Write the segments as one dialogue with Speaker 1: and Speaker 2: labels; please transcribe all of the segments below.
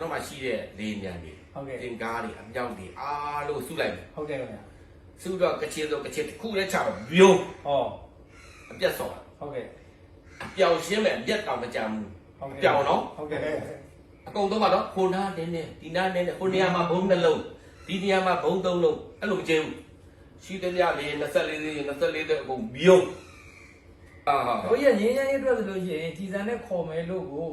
Speaker 1: ကျွန်တော်မှရှိတဲ့လေညံတွေ
Speaker 2: ဟုတ်ကဲ့
Speaker 1: သင်္ကားတွေအမြောက်တွေအားလုံးစုလိုက်တယ်
Speaker 2: ဟုတ်ကဲ့ခင်ဗျာ
Speaker 1: စုတော့ကချင်တော့ကချင်တစ်ခုလည်းချတော့ပြုံး
Speaker 2: ဟော
Speaker 1: အပြတ်ဆော်တာ
Speaker 2: ဟုတ်ကဲ့
Speaker 1: အပြောင်ရှင်းမဲ့အပြတ်တောင်မကြမ်းဘူး
Speaker 2: ဟုတ်ကဲ့
Speaker 1: ပြောင်းနော်
Speaker 2: ဟုတ်ကဲ့
Speaker 1: အကုန်တော့ကတော့ခုနာနင်းနေဒီနာနင်းနေခုနေရာမှာဘုံနှလုံးဒီနေရာမှာဘုံသုံးလုံးအဲ့လိုမကျင်းဘူးရှိတဲ့ညလေး24လေး24တဲ့အကုန်ပြုံးအာဟာ
Speaker 2: ဘိုးရငင်းငင်းရေးအတွက်ဆိုလို့ရှိရင်ကြည်စံနဲ့ခေါ်မယ်လို့ကို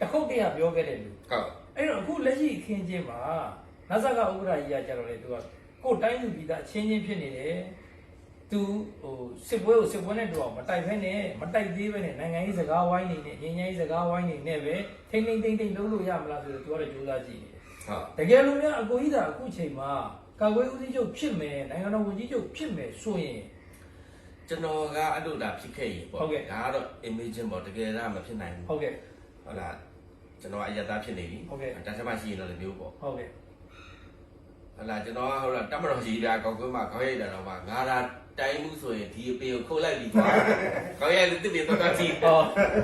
Speaker 2: တခုတ်တည်းကပြောခဲ့တယ်လို့
Speaker 1: ဟုတ်
Speaker 2: အဲ့တော့အခုလက်ရှိအခင်းချင်းမှာနတ်ဆက်ကဥက္ကရာကြီးကကြတော့လေသူကကိုယ်တိုင်းလူပြည်သားအချင်းချင်းဖြစ်နေတယ်သူဟိုစစ်ပွဲကိုစစ်ပွဲနဲ့တူအောင်မတိုက်ဖဲနဲ့မတိုက်သေးပဲနဲ့နိုင်ငံရေးစကားဝိုင်းနေနဲ့ငင်းငင်းရေးစကားဝိုင်းနေနဲ့ပဲထိမ့်ထိမ့်ထိမ့်ထိမ့်လုပ်လို့ရမလားဆိုတော့သူကတော့ကြိုးစားကြည့်နေတယ်
Speaker 1: ဟုတ်
Speaker 2: တကယ်လို့များအကိုကြီးသာအခုချိန်မှာကာကွယ်ဦးစီးချုပ်ဖြစ်မယ်နိုင်ငံတော်ဝန်ကြီးချုပ်ဖြစ်မယ်ဆိုရင်
Speaker 1: ကျွန်တော်ကအဲ့လိုဒါဖြစ်ခဲ့ရေပေါ့
Speaker 2: ဟုတ်ကဲ့
Speaker 1: ဒါကတော့ imagine ပေါ့တကယ်တော့မဖြစ်နိုင်ဘူး
Speaker 2: ဟုတ်ကဲ့
Speaker 1: ဟုတ်လား ကျွန်တော်အယက်သားဖြစ်နေပြီ
Speaker 2: ဟုတ်ကဲ့
Speaker 1: တန်းချမရှိရင်တော့လည်းမျိုးပေါ့
Speaker 2: ဟုတ်ကဲ့
Speaker 1: ဟုတ်လားကျွန်တော်ကဟုတ်လားတမတော်ကြီးပြကောက်ကွင်းမှာခေါင်းရိုက်တာတော့မှငါလာတိုင်းမှုဆိုရင်ဒီအပေကိုခုတ်လိုက်ပြီးသွားခေါင်းရိုက်လို့တစ်ပေတော့ကြည့်
Speaker 2: ဟော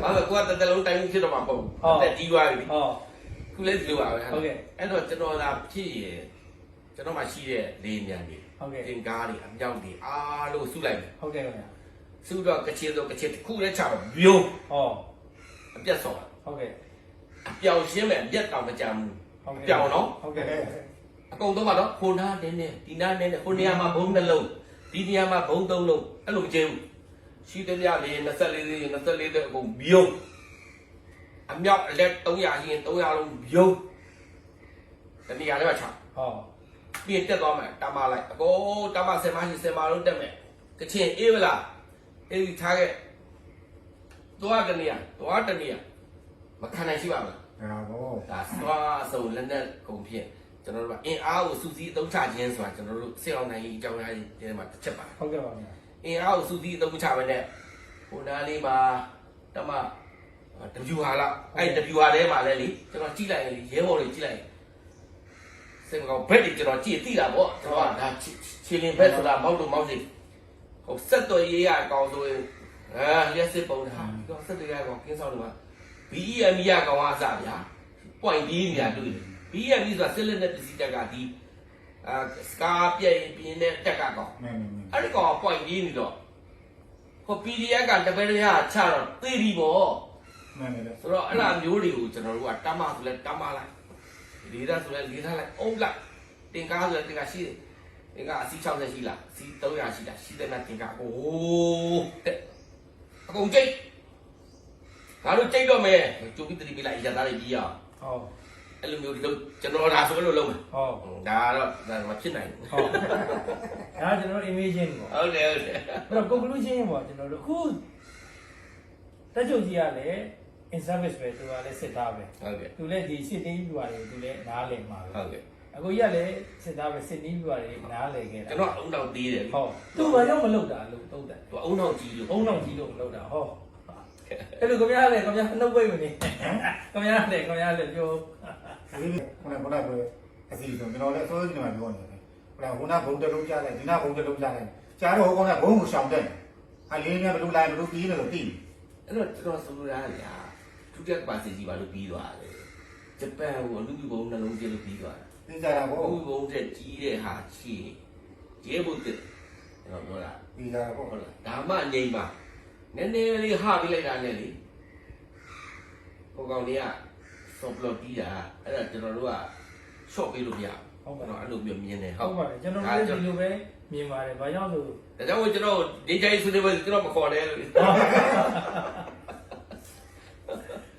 Speaker 1: ဘာလို့ကိုကတတလုံးတိုင်းမှုဖြစ်တော့မှာပေါ့
Speaker 2: ဟုတ်
Speaker 1: တက်ကြီးသွားပြီ
Speaker 2: ဟော
Speaker 1: ခုလည်းဒီလိုပါပဲ
Speaker 2: ဟုတ်ကဲ့
Speaker 1: အဲ့တော့ကျွန်တော်လာဖြစ်ရကျွန်တော်မှရှိတဲ့လေညံတွေ
Speaker 2: ဟုတ်ကဲ့
Speaker 1: သင်္ကားတွေအမြောက်တွေအားလုံးစုလိုက်တယ်
Speaker 2: ဟုတ်ကဲ့ခင်ဗျာ
Speaker 1: စုတော့ကချင်တော့ကချင်တစ်ခုလည်းချတော့ပြုံး
Speaker 2: ဟော
Speaker 1: အပြတ်ဆော်တာ
Speaker 2: ဟုတ်ကဲ့
Speaker 1: အ ပြောင်ရှင်းမဲ့အပြတ်တောင်မကြမ်းဘူး
Speaker 2: ဟုတ်ကဲ့
Speaker 1: ပြောင်းနော်
Speaker 2: ဟုတ်ကဲ့
Speaker 1: အကုန်တော့ကတော့ခုနာနင်းနေဒီနာနင်းနေခုနေရာမှာဘုံနှလုံးဒီနေရာမှာဘုံသုံးလုံးအဲ့လိုမကျင်းဘူးရှိတဲ့ညလေး24လေး24တဲ့အကုန်ပြုံးအမြောက်အလက်300ရင်300လုံးပြုံးတနေရာလေးမှာချ
Speaker 2: ဟော
Speaker 1: ပြည့်တက်သွားမယ်တမလိုက်အကုန်တမ10မရှိ10မလုံးတက်မယ်ကချင်အေးဗလားအေးဒီထားခဲ့သွားတနေရာသွားတနေရာမခံနိုင်ရှိပါမ လား
Speaker 3: ဟာဘော
Speaker 1: ဒါစွာအစုံလက်နက်ကုန်ဖြစ်ကျွန်တော်တို့ကအင်အားကိုစုစည်းအသုံးချခြင်းဆိုတာကျွန်တော်တို့စစ်အောင်နိုင်ရေးအကြောင်းအရာကြီးဒီမှာတစ်ချက်ပါ
Speaker 2: ဟုတ်ကဲ့ပါဗျာ
Speaker 1: အင်အားကိုစုစည်းအသုံးချမယ်နဲ့ဟိုနားလေးမှာတမတပြူဟာလောက်အဲ့တပြူဟာထဲမှာလဲလေကျွန်တော်ကြည့်လိုက်ရင်ရဲဘော်တွေကြည့်လိုက်ရင်စင်ကောင်ဘက်တွေကျွန်တော်ကြည့်သိတာပေါ့ကျွန်တော်ကဒါချီလင်ဘက်ဆိုတာမောက်လို့မောက်စီဟိုဆက်တော်ရေးရအကောင်ဆိုရင်အာရက်စစ်ပုံတာဒီကောင်ဆက်တော်ရကောင်ကင်းဆောင်လို့ပါ BEM ရကောင်အစဗျာ point B နေရာတွေ့တယ် BEM ဆိုတာစစ်လက်နဲ့ပစ္စည်းတက်ကဒီအာစကာပြည့်ပြင်းတဲ့တက်ကကောင်
Speaker 3: မင်းမင်း
Speaker 1: အဲ့ဒီကောင်က point B နေတော့ဟို PDF ကတပည့်ရချတော့သေပြီပေါ့
Speaker 3: မင်းမင်း
Speaker 1: ဆိုတော့အဲ့လိုမျိုးတွေကိုကျွန်တော်တို့ကတမ်းမဆိုလဲတမ်းမလိုက်လေးသားဆိုလဲလေးသားလိုက်အုပ်လိုက်တင်ကားဆိုလဲတင်ကားရှိတယ်တင်ကားအစီ60ရှိလားအစီ300ရှိလားရှိတယ်နဲ့တင်ကားအိုးတဲ့အကုန်ကြိတ် ငါတို့ကြိတ်တော့မယ်ကျူပြီးတတိပြလိုက်ရသားတွေကြီးအောင်
Speaker 2: ဟော
Speaker 1: အဲ့လိုမျိုးလုပ်ကျွန်တော်ဒါဆိုလို့လုပ်မယ်
Speaker 2: ဟော
Speaker 1: ဒါတော့ဒါမဖြစ်နိုင်ဘူး
Speaker 2: ဟောဒါကျွန်တော် imagine ပေါ့
Speaker 1: ဟုတ်တယ်ဟုတ်တယ်
Speaker 2: အဲ့တော့ conclusion ပေါ့ကျွန်တော်တို့အခုတက်ချုပ်ကြီးကလည်း in service ပဲသူကလည်းစစ်သားပဲ
Speaker 1: ဟုတ်ကဲ့
Speaker 2: သူလည်းဒီစစ်တင်းပြပါတယ်သူလည်းနားလည်မှာပဲ
Speaker 1: ဟုတ်ကဲ့
Speaker 2: အခုကြီးကလည်းစစ်သားပဲစစ်တင်းပြပါတယ်နားလည်ခဲ့တာ
Speaker 1: ကျွန်တော်အုံတော့သေးတယ်
Speaker 2: ဟောသူဘာကြောင့်မလုပ်တာလို့တုံးတယ်
Speaker 1: သူအုံတော့ကြီးလို့
Speaker 2: ဘုံတော်ကြီးလို့မလုပ်တာဟော အဲ့လိုခင်ဗျားလည်းခင်ဗျားနှုတ်ပိတ်မနေခင်ဗျားလည်းခင်ဗျားလည်းပြော
Speaker 3: ဒီခုနကခုနကအစီအစဉ်ကျွန်တော်လည်းအစိုးရညီမပြောနေတယ်ခုနကခုနဘုံတလုံးကြားလိုက်ဒီနာဘုံတလုံးကြားလိုက်ကြားတော့ဟိုကောင်ကဘုံကိုရှောင်တယ်အလေးနဲ့ဘလူလိုက်ဘလူပြီးတယ်လို့သိ
Speaker 1: အဲ့တော့ကျွန်တော်ဆိုလိုတာကညာဒုတိယပါစီကြီးပါလို့ပြီးသွားတယ်ဂျပန်ကိုအလူပြဘုံနှလုံးကျလို့ပြီးသွားတယ်
Speaker 3: သိကြတာဗော
Speaker 1: အလူဘုံတဲ့ကြီးတဲ့ဟာရှိရဲဘုတ်တဲ့ကျွန်တော်ပြောတာ
Speaker 3: သိကြတာဗော
Speaker 1: ဟုတ်လားဒါမှငိမ့်ပါ နည်းနည်းလေးဟပြီးလိုက်တာနဲ့လေဟိုကောင်လေးကစောပလော့တီးတာအဲ့ဒါကျွန်တော်တို့က short ပေးလို့မရဘူးကျွန်တော်အဲ့လိုမျိုးမြင်တယ်
Speaker 2: ဟုတ်ပါတယ်ကျွန်တော်လည်းဒီလိုပဲမြင်ပါတယ်ဘာကြောင့်လို့
Speaker 1: ဒါကြောင့်ကျွန်တော်ဒီတိုင်းဆွေးနွေးပွဲကျွန်တော်မခေါ်နဲ့လို့
Speaker 2: သူ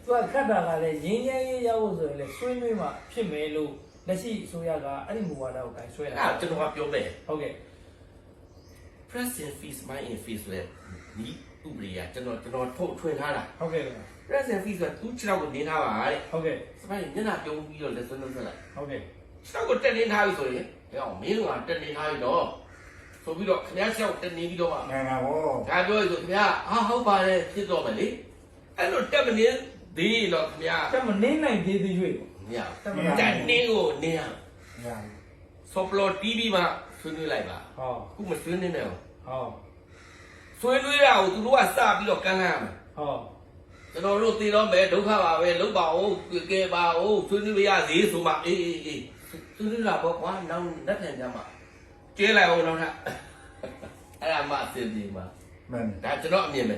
Speaker 2: ကခတ်တာကလည်းရင်းရင်းရေးရောက်ဖို့ဆိုရင်လည်းဆွေးနွေးမှဖြစ်မယ်လို့လက်ရှိအစိုးရကအဲ့ဒီမူဝါဒကိုကိုင်ဆွဲတာ
Speaker 1: အဲ့ကျွန်တော်ကပြောမယ်
Speaker 2: ဟုတ်ကဲ့
Speaker 1: present fees my in fees လေဒီဥပဒေကကျွန်တော်ကျွန်တော်ထုတ်ထွင်ထားတာ
Speaker 2: ဟုတ်ကဲ့
Speaker 1: present fees ကသူ့ခြေထောက်ကိုနင်းထားပါတဲ့
Speaker 2: ဟုတ်ကဲ့
Speaker 1: စပိုင်းမျက်နှာပြုံးပြီးတော့လက်စွပ်လုပ်ဆက်လိုက်
Speaker 2: ဟုတ်ကဲ့
Speaker 1: ခြေထောက်ကိုတက်နင်းထားပြီဆိုရင်ဟဲ့အောင်မင်းကတက်နင်းထားပြီတော့ဆိုပြီးတော့ခင်ဗျားခြေထောက်တက်နင်းပြီးတော့မှ
Speaker 3: နာနာဗော
Speaker 1: ဒါပြောရဆိုခင်ဗျာဟာဟုတ်ပါတယ်ဖြစ်တော့မယ်လေအဲ့လိုတက်မနင်းသေးတော့ခင်ဗျာ
Speaker 2: တမနေနိုင်သေးသေးရွေ့ပေါ့
Speaker 1: မရဘူးတက်နင်းကိုနင်းရ
Speaker 3: ညာ
Speaker 1: ဆော့ပလော့ TV မှာ ဆွေးနွေးလိုက်ပါ
Speaker 2: ဟော
Speaker 1: ခုမဆွေးနွေးနဲ့ဘူး
Speaker 2: ဟော
Speaker 1: ဆွေးနွေးတာကိုသူတို့ကစပြီးတော့ကန့်လန့်ရမယ်
Speaker 2: ဟော
Speaker 1: ကျွန်တော်တို့သိတော့မယ်ဒုက္ခပါပဲလုတ်ပါဦးကဲပါဦးဆွေးနွေးပါရသေးဆိုမှအေးအေးအေးဆွေးနွေးတာပေါ့ကွာနောက်လက်ခံကြမှာကျဲလိုက်အောင်တော့ထအဲ့ဒါမှအစီအစဉ်မှာ
Speaker 3: မှန်တယ်
Speaker 1: ဒါကျွန်တော်အမြင်ပဲ